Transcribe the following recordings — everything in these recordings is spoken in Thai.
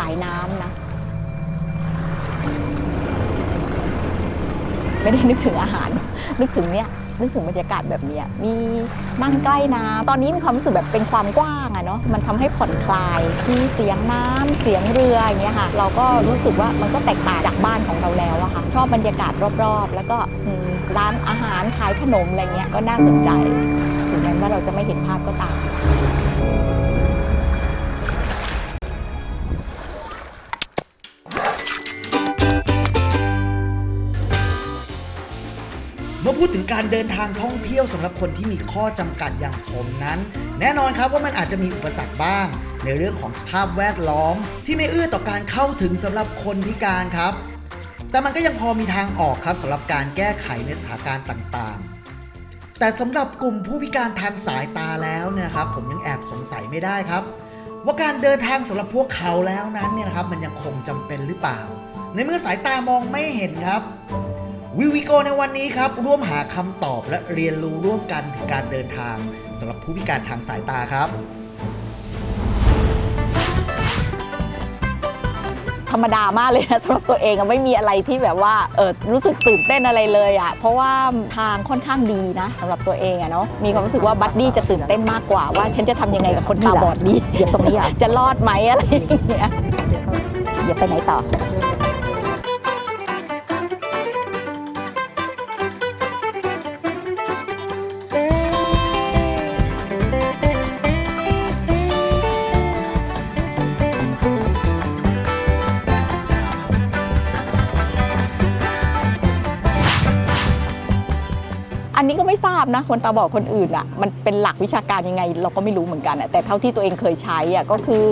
สายน้ำนะ ไม่ได้นึกถึงอาหาร นึกถึงเนี่ยนึกถึงบรรยากาศแบบนี้มีนั่งใกล้น้ำตอนนี้มีความรู้สึกแบบเป็นความกว้างอะเนาะมันทำให้ผ่อนคลายมีเสียงน้ำเสียงเรืออย่างเงี้ยค่ะ เราก็รู้สึกว่ามันก็แตกต่างจากบ้านของเราแล้วอะค่ะ ชอบบรรยากาศรอบๆ แล้วก็ร้านอาหารขายขนมอะไรเงี้ยก็น่าสนใจ ถึงแม้ว่าเราจะไม่เห็นภาพก็ตาม เมื่อพูดถึงการเดินทางท่องเที่ยวสำหรับคนที่มีข้อจำกัดอย่างผมนั้น แน่นอนครับว่ามันอาจจะมีอุปสรรคบ้าง ในเรื่องของสภาพแวดล้อม ที่ไม่เอื้อต่อการเข้าถึงสำหรับคนพิการครับ แต่มันก็ยังพอมีทางออกครับสำหรับการแก้ไขในสถานการณ์ต่างๆ แต่สำหรับกลุ่มผู้พิการทางสายตาแล้วเนี่ยครับ ผมยังแอบสงสัยไม่ได้ครับ ว่าการเดินทางสำหรับพวกเขาแล้วนั้นเนี่ยนะครับมันยังคงจำเป็นหรือเปล่า ในเมื่อสายตามองไม่เห็นครับ วิวิโกในวันนี้ครับ ร่วมหาคำตอบและเรียนรู้ร่วมกันถึงการเดินทางสำหรับผู้พิการทางสายตาครับ ธรรมดามากเลยนะสำหรับตัวเองอะไม่มีอะไรที่แบบว่าเออรู้สึกตื่นเต้นอะไรเลยอะเพราะว่าทางค่อนข้างดีนะสำหรับตัวเองอะเนาะมีความรู้สึกว่าบัดดี้จะตื่นเต้นมากกว่าว่า ฉันจะทำยังไงกับคนตาบอดดี เหยียบตรงนี้อะจะรอดไหมอะไรอย่างเงี้ยเหยียบไปไหนต่อ ราบนะคนตาบอดคนอื่นอะมันเป็นหลักวิชาการยังไง เราก็ไม่รู้เหมือนกันอะแต่เท่าที่ตัวเองเคยใช้อะก็คือ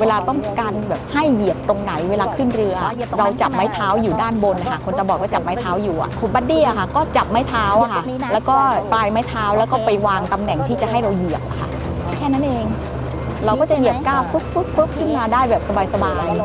เวลาต้องการแบบให้เหยียบตรงไหนเวลาขึ้นเรืออ๋อเหยียบตรงนั้นเราจับไม้เท้าอยู่ด้านบนค่ะคนจะบอกว่าจับไม้เท้าอยู่อะคุณบัดดี้อะค่ะก็จับไม้เท้าอะค่ะเหยียบตรงนี้นะแล้วก็ปลายไม้เท้าแล้วก็ไปวางตำแหน่งที่จะให้เราเหยียบอะค่ะแค่นั้นเอง เราก็จะเหยียบก้าวฟึ๊บฟึ๊บฟึ๊บขึ้นมาได้แบบสบายล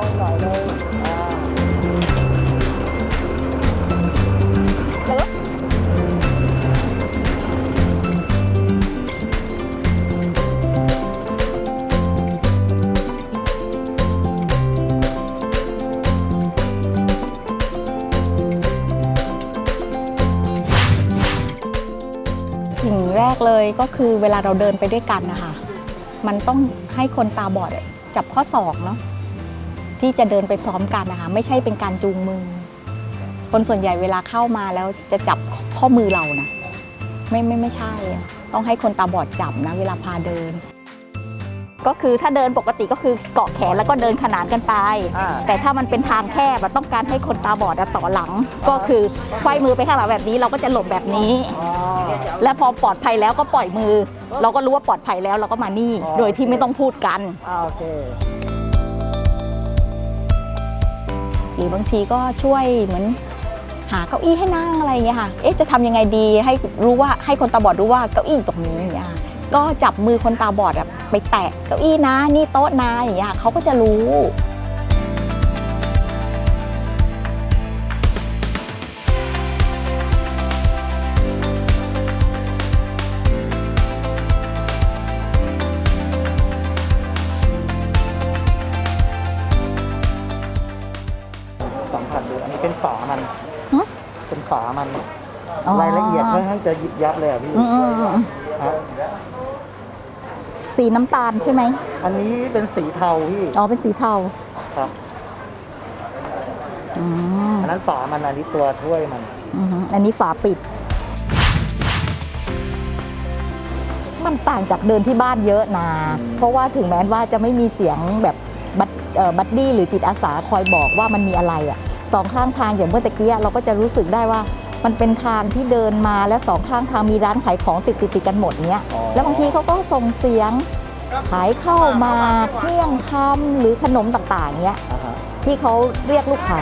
เลยก็คือเวลาเราเดินไปด้วยกันนะคะ มันต้องให้คนตาบอดอะจับข้อศอกเนาะที่จะเดินไปพร้อมกันนะคะ ไม่ใช่เป็นการจูงมือ คนส่วนใหญ่เวลาเข้ามาแล้วจะจับข้อมือเรานะไม่ไม่ไม่ใช่อะต้องให้คนตาบอดจับนะ เวลาพาเดิน ก็คือถ้าเดินปกติก็คือเกาะแขนแล้วก็เดินขนานกันไปอ่าแต่ถ้ามันเป็นทางแคบอะต้องการให้คนตาบอดอะต่อหลัง ก็คือไขว้มือไปข้างหลังแบบนี้ เราก็จะหลบแบบนี้อ๋อ และพอปลอดภัยแล้วก็ปล่อยมือ เราก็รู้ว่าปลอดภัยแล้วเราก็มานี่อ๋อโดยที่ไม่ต้องพูดกัน อ่าโอเค หรือบางทีก็ช่วยเหมือนหาเก้าอี้ให้นั่งอะไรอย่างเงี้ยค่ะ เอ๊ะจะทำยังไงดีให้รู้ว่าให้คนตาบอดรู้ว่าเก้าอี้อยู่ตรงนี้อย่างเงี้ยค่ะก็จับมือคนตาบอดอะไปแตะเก้าอี้นะนี่โต๊ะนะอย่างเงี้ยค่ะเขาก็จะรู้ เป็นฝามันอ๋อ รายละเอียดค่อนข้างจะยิบยับเลยอะพี่อืมอืมอืมฮะสีน้ำตาลใช่ไหมอันนี้เป็นสีเทาพี่อ๋อเป็นสีเทาครับอืมอันนั้นฝามันอันนี้ตัวถ้วยมันอือหืออันนี้ฝาปิด มันต่างจากเดินที่บ้านเยอะนะ เพราะว่าถึงแม้ว่าจะไม่มีเสียงแบบบัดเอ่อบัดดี้หรือจิตอาสาคอยบอกว่ามันมีอะไรอะ่ะ สองข้างทางอย่างเมื่อตะกี้เราก็จะรู้สึกได้ว่ามันเป็นทางที่เดินมาแล้วสองข้างทางมีร้านขายของติดติดติดกันหมดเนี้ยอ๋อแล้วบางทีเขาก็ส่งเสียงขายข้าวหมากเมี่ยงคำหรือขนมต่างๆเนี้ยอ่าฮะที่เขาเรียกลูกค้า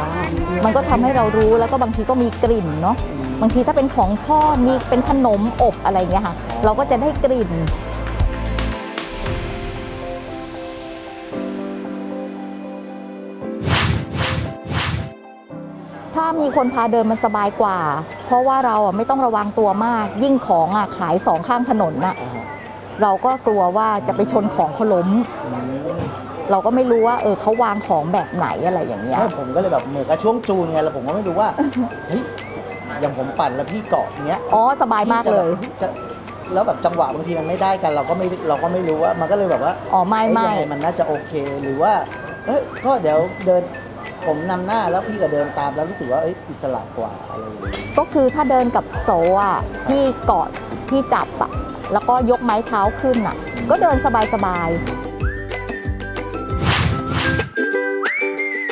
มันก็ทำให้เรารู้แล้วก็บางทีก็มีกลิ่นเนาะบางทีถ้าเป็นของทอดมีเป็นขนมอบอะไรเงี้ยค่ะ เราก็จะได้กลิ่น ถ้ามีคนพาเดินมันสบายกว่า เพราะว่าเราอะไม่ต้องระวังตัวมาก ยิ่งของอะขายสองข้างถนนน่ะอ่าฮะเราก็กลัวว่าจะไปชนของเขาล้มอืมเราก็ไม่รู้ว่าเออเขาวางของแบบไหนอะไรอย่างเงี้ย ใช่ผมก็เลยแบบเหมือนกับช่วงจูนไงแล้วผมก็ไม่รู้ว่าเฮ้ยอย่างผมปั่นแล้วพี่เกาะเงี้ยอ๋อสบายมากเลย พี่จะแบบจะแล้วแบบจังหวะบางทีมันไม่ได้กัน เราก็ไม่เราก็ไม่รู้ว่ามันก็เลยแบบว่าอ๋อไม่เอ๊ะไม่ ยังไงมันน่าจะโอเคหรือว่า เอ้ยก็เดี๋ยวเดิน ผมนำหน้าแล้วพี่ก็เดินตามแล้วรู้สึกว่าเอ้ยอิสระกว่าอะไรอย่างเงี้ยก็คือถ้าเดินกับโซอะที่เกาะที่จับอะแล้วก็ยกไม้เท้าขึ้นอะ ก็เดินสบายสบาย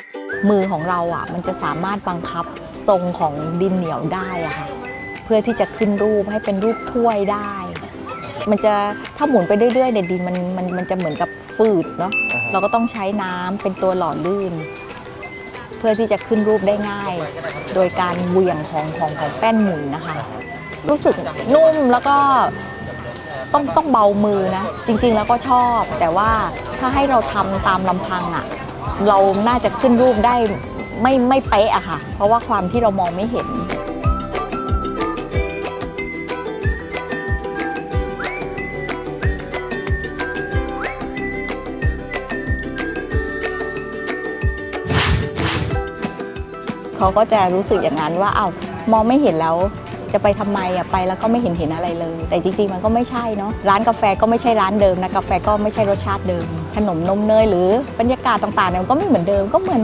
ๆมือของเราอะ มันจะสามารถบังคับทรงของดินเหนียวได้อะค่ะเพื่อที่จะขึ้นรูปให้เป็นรูปถ้วยได้ มันจะถ้าหมุนไปเรื่อยๆเนี่ยดินมันมันมันจะเหมือนกับฝืดเนาะอ่าฮะเราก็ต้องใช้น้ำเป็นตัวหล่อลื่นเพื่อที่จะขึ้นรูปได้ง่าย โดยการเหวี่ยงของของของแป้นหมุนนะคะ รู้สึกนุ่มแล้วก็ต้องต้องเบามือนะ จริงๆแล้วก็ชอบ แต่ว่าถ้าให้เราทำตามลำพังอะ่ะ เราน่าจะขึ้นรูปได้ไม่ไม่เป๊ะอะค่ะ เพราะว่าความที่เรามองไม่เห็น เขาก็จะรู้สึกอย่างนั้นว่าเอ้ามองไม่เห็นแล้วจะไปทำไมอะไปแล้วก็ไม่เห็นเห็นอะไรเลย แต่จริงๆมันก็ไม่ใช่เนาะร้านกาแฟก็ไม่ใช่ร้านเดิมนะกาแฟก็ไม่ใช่รสชาติเดิม ขนมนมเนยหรือบรรยากาศต่างๆเนี่ยมันก็ไม่เหมือนเดิมก็เหมือน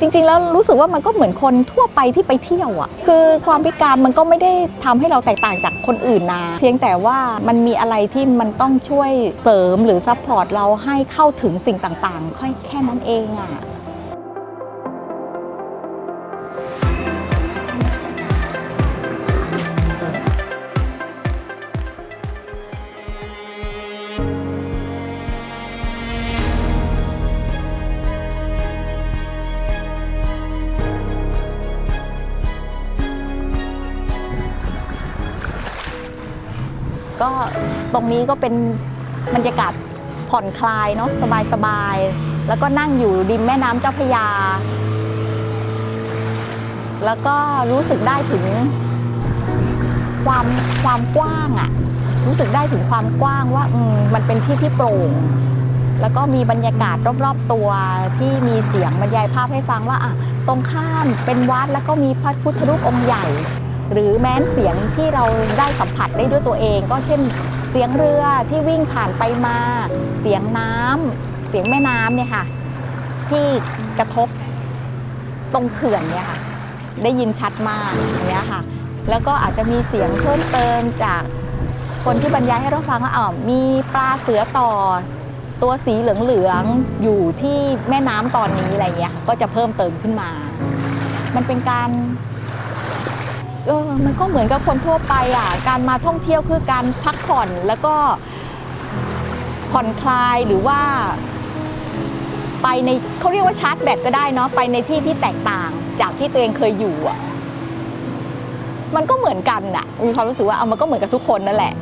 จริง ๆ แล้วรู้สึกว่ามันก็เหมือนคนทั่วไปที่ไปเที่ยวอะคือความพิการมันก็ไม่ได้ทำให้เราแตกต่างจากคนอื่นนะเพียงแต่ว่ามันมีอะไรที่มันต้องช่วยเสริมหรือซัพพอร์ตเราให้เข้าถึงสิ่งต่างๆ ค่อยแค่นั้นเองอะ ก็ตรงนี้ก็เป็นบรรยากาศผ่อนคลายเนาะสบายๆ แล้วก็นั่งอยู่ริมแม่น้ำเจ้าพระยา แล้วก็รู้สึกได้ถึงความความกว้างอะรู้สึกได้ถึงความกว้างว่าอืมมันเป็นที่ที่โปร่ง แล้วก็มีบรรยากาศรอบๆตัวที่มีเสียงบรรยายภาพให้ฟังว่าอะตรงข้ามเป็นวัดแล้วก็มีพระพุทธรูปองค์ใหญ่ หรือแม้นเสียงที่เราได้สัมผัสได้ด้วยตัวเอง ก็เช่นเสียงเรือที่วิ่งผ่านไปมา เสียงน้ำเสียงแม่น้ำเนี่ยค่ะ ที่กระทบตรงเขื่อนเนี่ยค่ะ ได้ยินชัดมากอย่างเนี้ยค่ะ แล้วก็อาจจะมีเสียงเพิ่มเติมจากคนที่บรรยายให้เราฟังว่าอ๋อมีปลาเสือต่อ ตัวสีเหลืองๆอยู่ที่แม่น้ำตอนนี้อะไรเงี้ยค่ะก็จะเพิ่มเติมขึ้นมา มันเป็นการ เออมันก็เหมือนกับคนทั่วไปอะการมาท่องเที่ยวคือการพักผ่อนแล้วก็ผ่อนคลายหรือว่า ไปในเขาเรียกว่าชาร์จแบตก็ได้เนาะไปในที่ที่แตกต่างจากที่ตัวเองเคยอยู่อะมันก็เหมือนกันอะมีความรู้สึกว่าเอามันก็เหมือนกับทุกคนนั่นแหละ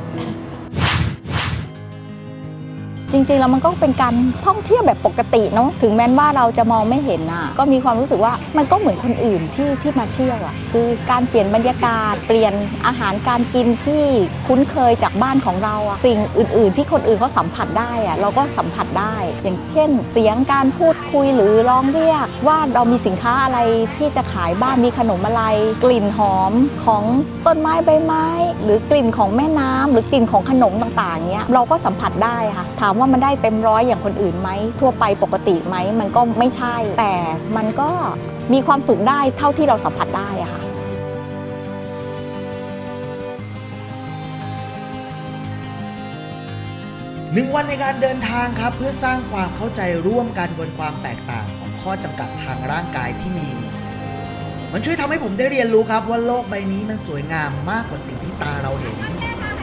จริงๆแล้วมันก็เป็นการท่องเที่ยวแบบปกติเนาะถึงแม้ว่าเราจะมองไม่เห็นอะก็มีความรู้สึกว่ามันก็เหมือนคนอื่นที่ที่มาเที่ยวอะคือการเปลี่ยนบรรยากาศ เปลี่ยนอาหารการกินที่คุ้นเคยจากบ้านของเราอะสิ่งอื่น ๆ ที่คนอื่นเขาสัมผัสได้อะเราก็สัมผัสได้ อย่างเช่น เสียงการพูดคุยหรือร้องเรียก ว่าเรามีสินค้าอะไรที่จะขายบ้านมีขนมอะไร กลิ่นหอมของต้นไม้ใบไม้ หรือกลิ่นของแม่น้ำหรือกลิ่นของขนมต่างๆเนี้ยเราก็สัมผัสได้ค่ะถามว่าว่ามันได้เต็มร้อยอย่างคนอื่นไหมทั่วไปปกติไหมมันก็ไม่ใช่ แต่มันก็มีความสุขได้เท่าที่เราสัมผัสได้อะค่ะหนึ่งวันในการเดินทางครับ เพื่อสร้างความเข้าใจร่วมกันบนความแตกต่างของข้อจำกัดทางร่างกายที่มี มันช่วยทำให้ผมได้เรียนรู้ครับว่าโลกใบนี้มันสวยงามมากกว่าสิ่งที่ตาเราเห็น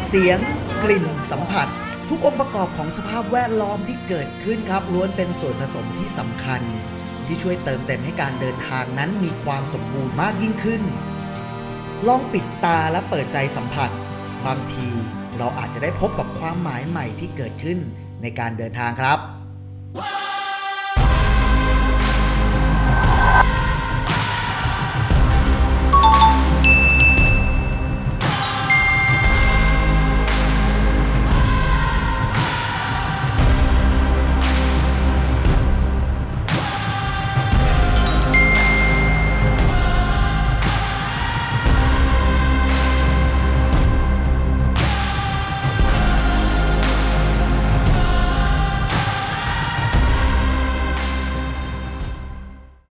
เสียงกลิ่นสัมผัส ทุกองค์ประกอบของสภาพแวดล้อมที่เกิดขึ้นครับล้วนเป็นส่วนผสมที่สำคัญ ที่ช่วยเติมเต็มให้การเดินทางนั้นมีความสมบูรณ์มากยิ่งขึ้น ลองปิดตาและเปิดใจสัมผัส บางทีเราอาจจะได้พบกับความหมายใหม่ที่เกิดขึ้นในการเดินทางครับ